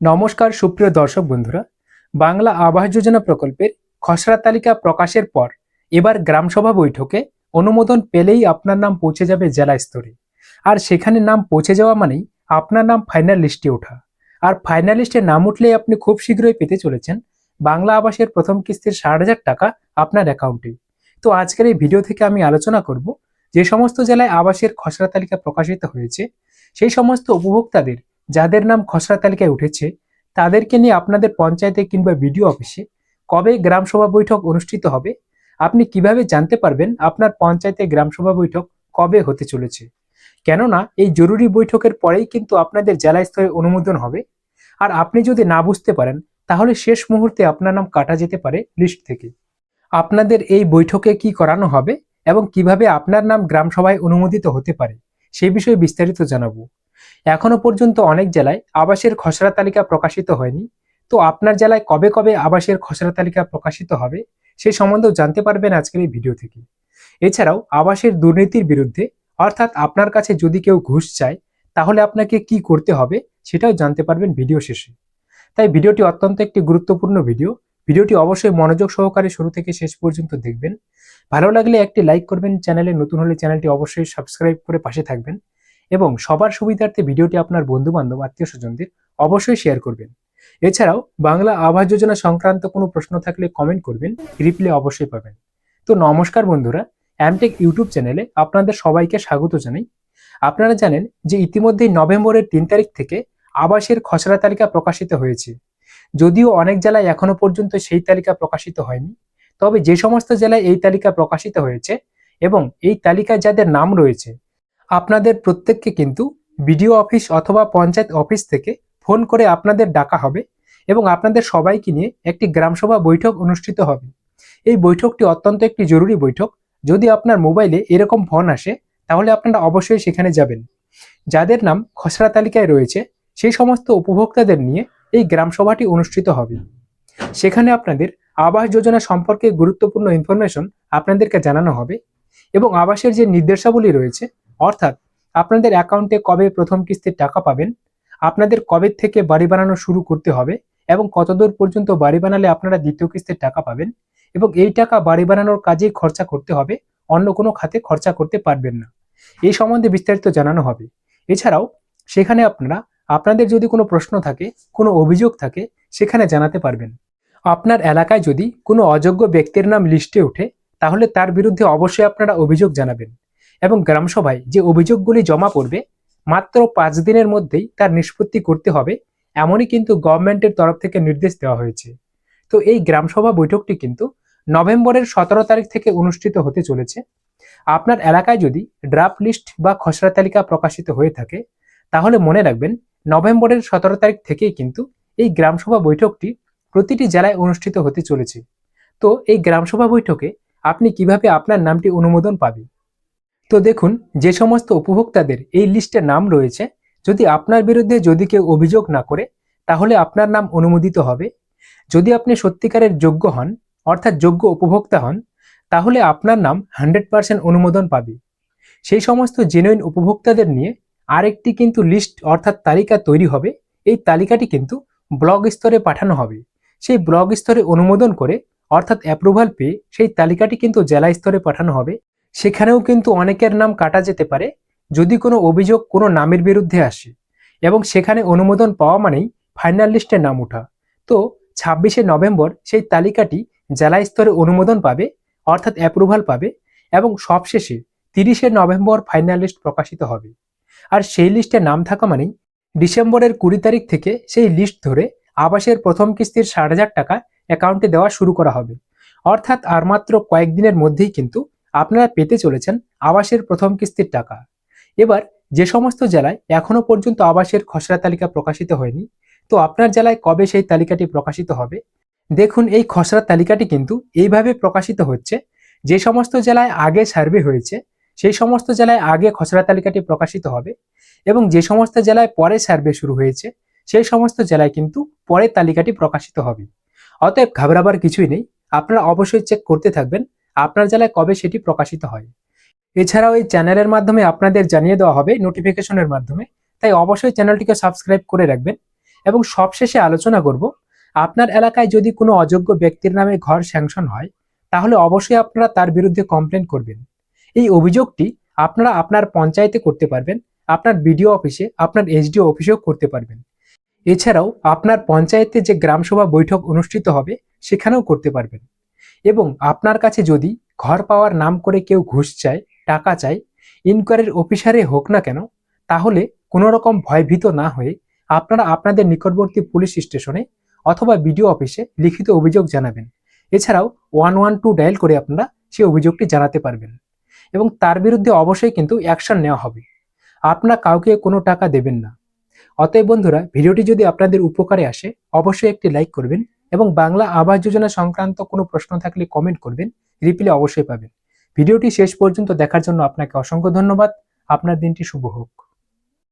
নমস্কার, সুপ্রিয় দর্শক বন্ধুরা। বাংলা আবাস যোজনা প্রকল্পের খসড়া তালিকা প্রকাশের পর এবার গ্রামসভা বৈঠকে অনুমোদন পেলেই আপনার নাম পৌঁছে যাবে জেলা স্তরে। আর সেখানে নাম পৌঁছে যাওয়া মানেই আপনার নাম ফাইনাল লিস্টে ওঠা। আর ফাইনাল লিস্টে নাম উঠলেই আপনি খুব শীঘ্রই পেতে চলেছেন বাংলা আবাসের প্রথম কিস্তির ষাট হাজার টাকা আপনার অ্যাকাউন্টে তো আজকের এই ভিডিও থেকে আমি আলোচনা করব যে সমস্ত জেলায় আবাসের খসড়া তালিকা প্রকাশিত হয়েছে, সেই সমস্ত উপভোক্তাদের যাদের নাম খসড়া তালিকায় উঠেছে, তাদেরকে নিয়ে আপনাদের পঞ্চায়েতে কিংবা বিডিও অফিসে কবে গ্রামসভা বৈঠক অনুষ্ঠিত হবে, আপনি কীভাবে জানতে পারবেন আপনার পঞ্চায়েতে গ্রামসভা বৈঠক কবে হতে চলেছে? কেননা, এই জরুরি বৈঠকের পরেই কিন্তু আপনাদের জেলা স্তরে অনুমোদন হবে। আর আপনি যদি না বুঝতে পারেন, তাহলে শেষ মুহূর্তে আপনার নাম কাটা যেতে পারে লিস্ট থেকে। আপনাদের এই বৈঠকে কি করানো হবে এবং কীভাবে আপনার নাম গ্রামসভায় অনুমোদিত হতে পারে সেই বিষয়ে বিস্তারিত জানাব। এখনও পর্যন্ত অনেক জেলায় আবাসের খসড়া তালিকা প্রকাশিত হয়নি। তো আপনার জেলায় কবে কবে আবাসের খসড়া তালিকা প্রকাশিত হবে সেই সম্বন্ধেও জানতে পারবেন আজকের এই ভিডিও থেকে। এছাড়াও আবাসের দুর্নীতির বিরুদ্ধে, অর্থাৎ আপনার কাছে যদি কেউ ঘুষ চায়, তাহলে আপনাকে কি করতে হবে সেটাও জানতে পারবেন ভিডিও শেষে। তাই ভিডিওটি অত্যন্ত একটি গুরুত্বপূর্ণ ভিডিও। ভিডিওটি অবশ্যই মনোযোগ সহকারে শুরু থেকে শেষ পর্যন্ত দেখবেন। ভালো লাগলে একটি লাইক করবেন, চ্যানেলে নতুন হলে চ্যানেলটি অবশ্যই সাবস্ক্রাইব করে পাশে থাকবেন। এবং সবার সুবিধার্থে ভিডিওটি আপনার বন্ধু বান্ধব আত্মীয় স্বজনদের অবশ্যই শেয়ার করবেন। এছাড়াও বাংলা আবাস যোজনা সংক্রান্ত কোনো প্রশ্ন থাকলে কমেন্ট করবেন রিপ্লাই অবশ্যই পাবেন। তো নমস্কার বন্ধুরা অ্যামটেক ইউটিউব চ্যানেলে আপনাদের সবাইকে স্বাগত জানাই। আপনারা জানেন যে ইতিমধ্যেই নভেম্বরের তিন তারিখ থেকে আবাসের খসড়া তালিকা প্রকাশিত হয়েছে। যদিও অনেক জেলায় এখনও পর্যন্ত সেই তালিকা প্রকাশিত হয়নি, তবে যে সমস্ত জেলায় এই তালিকা প্রকাশিত হয়েছে এবং এই তালিকায় যাদের নাম রয়েছে আপনাদের প্রত্যেককে কিন্তু বিডিও অফিস অথবা পঞ্চায়েত অফিস থেকে ফোন করে আপনাদের ডাকা হবে এবং আপনাদের সবাইকে নিয়ে একটি গ্রামসভা বৈঠক অনুষ্ঠিত হবে। এই বৈঠকটি অত্যন্ত একটি জরুরি বৈঠক। যদি আপনার মোবাইলে এরকম ফোন আসে, তাহলে আপনারা অবশ্যই সেখানে যাবেন। যাদের নাম খসড়া তালিকায় রয়েছে, সেই সমস্ত উপভোক্তাদের নিয়ে এই গ্রামসভাটি অনুষ্ঠিত হবে। সেখানে আপনাদের আবাস যোজনা সম্পর্কে গুরুত্বপূর্ণ ইনফরমেশন আপনাদেরকে জানানো হবে এবং আবাসের যে নির্দেশাবলী রয়েছে অর্থাৎ আপনাদের অ্যাকাউন্টে কবে প্রথম কিস্তির টাকা পাবেন, আপনাদের কবে থেকে বাড়ি বানানো শুরু করতে হবে এবং কতদূর পর্যন্ত বাড়ি বানালে আপনারা দ্বিতীয় কিস্তির টাকা পাবেন এবং এই টাকা বাড়ি বানানোর কাজেই খরচা করতে হবে, অন্য কোনো খাতে খরচা করতে পারবেন না। এই সম্বন্ধে বিস্তারিত জানানো হবে। এছাড়াও সেখানে আপনারা, আপনাদের যদি কোনো প্রশ্ন থাকে, কোনো অভিযোগ থাকে, সেখানে জানাতে পারবেন। আপনার এলাকায় যদি কোনো অযোগ্য ব্যক্তির নাম লিস্টে ওঠে, তাহলে তার বিরুদ্ধে অবশ্যই আপনারা অভিযোগ জানাবেন। এবং গ্রামসভায় যে অভিযোগগুলি জমা পড়বে, মাত্র পাঁচ দিনের মধ্যেই তার নিষ্পত্তি করতে হবে, এমনই কিন্তু গভর্নমেন্টের তরফ থেকে নির্দেশ দেওয়া হয়েছে। তো এই গ্রামসভা বৈঠকটি কিন্তু নভেম্বরের সতেরো তারিখ থেকে অনুষ্ঠিত হতে চলেছে। আপনার এলাকায় যদি ড্রাফট লিস্ট বা খসড়া তালিকা প্রকাশিত হয়ে থাকে, তাহলে মনে রাখবেন নভেম্বরের সতেরো তারিখ থেকেই কিন্তু এই গ্রামসভা বৈঠকটি প্রতিটি জেলায় অনুষ্ঠিত হতে চলেছে। তো এই গ্রামসভা বৈঠকে আপনি কীভাবে আপনার নামটি অনুমোদন পাবেন? তো দেখুন, যে সমস্ত উপভোক্তাদের এই লিস্টে নাম রয়েছে, যদি আপনার বিরুদ্ধে যদি কেউ অভিযোগ না করে, তাহলে আপনার নাম অনুমোদিত হবে। যদি আপনি সত্যিকারের যোগ্য হন, অর্থাৎ যোগ্য উপভোক্তা হন, তাহলে আপনার নাম হান্ড্রেড পার্সেন্ট অনুমোদন পাবে। সেই সমস্ত জেনুইন উপভোক্তাদের নিয়ে আরেকটি কিন্তু লিস্ট অর্থাৎ তালিকা তৈরি হবে। এই তালিকাটি কিন্তু ব্লক স্তরে পাঠানো হবে। সেই ব্লক স্তরে অনুমোদন করে, অর্থাৎ অ্যাপ্রুভাল পেয়ে সেই তালিকাটি কিন্তু জেলা স্তরে পাঠানো হবে। সেখানেও কিন্তু অনেকের নাম কাটা যেতে পারে যদি কোনো অভিযোগ কোনো নামের বিরুদ্ধে আসে এবং সেখানে অনুমোদন পাওয়া মানেই ফাইনাল লিস্টে নাম ওঠা। তো ছাব্বিশে নভেম্বর সেই তালিকাটি জেলা স্তরে অনুমোদন পাবে, অর্থাৎ অ্যাপ্রুভাল পাবে এবং সবশেষে তিরিশে নভেম্বর ফাইনাল লিস্ট প্রকাশিত হবে। আর সেই লিস্টে নাম থাকা মানেই ডিসেম্বরের কুড়ি তারিখ থেকে সেই লিস্ট ধরে আবাসের প্রথম কিস্তির ষাট হাজার টাকা অ্যাকাউন্টে দেওয়া শুরু করা হবে। অর্থাৎ আর মাত্র কয়েকদিনের মধ্যেই কিন্তু আপনারা পেতে চলেছেন আবাসের প্রথম কিস্তির টাকা। এবার যে সমস্ত জেলায় এখনও পর্যন্ত আবাসের খসড়া তালিকা প্রকাশিত হয়নি, তো আপনার জেলায় কবে সেই তালিকাটি প্রকাশিত হবে? দেখুন, এই খসড়া তালিকাটি কিন্তু এইভাবে প্রকাশিত হচ্ছে, যে সমস্ত জেলায় আগে সার্ভে হয়েছে, সেই সমস্ত জেলায় আগে খসড়া তালিকাটি প্রকাশিত হবে এবং যে সমস্ত জেলায় পরে সার্ভে শুরু হয়েছে, সেই সমস্ত জেলায় কিন্তু পরে তালিকাটি প্রকাশিত হবে। অতএব ঘাবড়াবার কিছুই নেই, আপনারা অবশ্যই চেক করতে থাকবেন আপনার জেলায় কবে সেটি প্রকাশিত হয়? এছাড়াও এই চ্যানেলের মাধ্যমে আপনাদের জানিয়ে দেওয়া হবে নোটিফিকেশনের মাধ্যমে। তাই অবশ্যই চ্যানেলটিকে সাবস্ক্রাইব করে রাখবেন এবং সবশেষে আলোচনা করব, আপনার এলাকায় যদি কোনো অযোগ্য ব্যক্তির নামে ঘর স্যাংশন হয়, তাহলে অবশ্যই আপনারা তার বিরুদ্ধে কমপ্লেন করবেন। এই অভিযোগটি আপনারা আপনার পঞ্চায়েতে করতে পারবেন, আপনার বিডিও অফিসে, আপনার এসডিও অফিসেও করতে পারবেন। এছাড়াও আপনার পঞ্চায়েতে যে গ্রামসভা বৈঠক অনুষ্ঠিত হবে, সেখানেও করতে পারবেন। এবং আপনার কাছে যদি ঘর পাওয়ার নাম করে কেউ ঘুষ চায়, টাকা চায় ইনকোয়ারির অফিসারে হোক না কেন, তাহলে কোনো রকম ভয়ভীত না হয়ে আপনারা আপনাদের নিকটবর্তী পুলিশ স্টেশনে অথবা বিডিও অফিসে লিখিত অভিযোগ জানাবেন। এছাড়াও ওয়ান ওয়ান টু ডায়াল করে আপনারা সেই অভিযোগটি জানাতে পারবেন এবং তার বিরুদ্ধে অবশ্যই কিন্তু অ্যাকশন নেওয়া হবে। আপনারা কাউকে কোনো টাকা দেবেন না। অতএব বন্ধুরা, ভিডিওটি যদি আপনাদের উপকারে আসে, অবশ্যই একটি লাইক করবেন এবং বাংলা আবাস যোজনা সংক্রান্ত কোনো প্রশ্ন থাকলে কমেন্ট করবেন রিপ্লাই অবশ্যই পাবেন। ভিডিওটি শেষ পর্যন্ত দেখার জন্য আপনাকে অসংখ্য ধন্যবাদ। আপনার দিনটি শুভ হোক।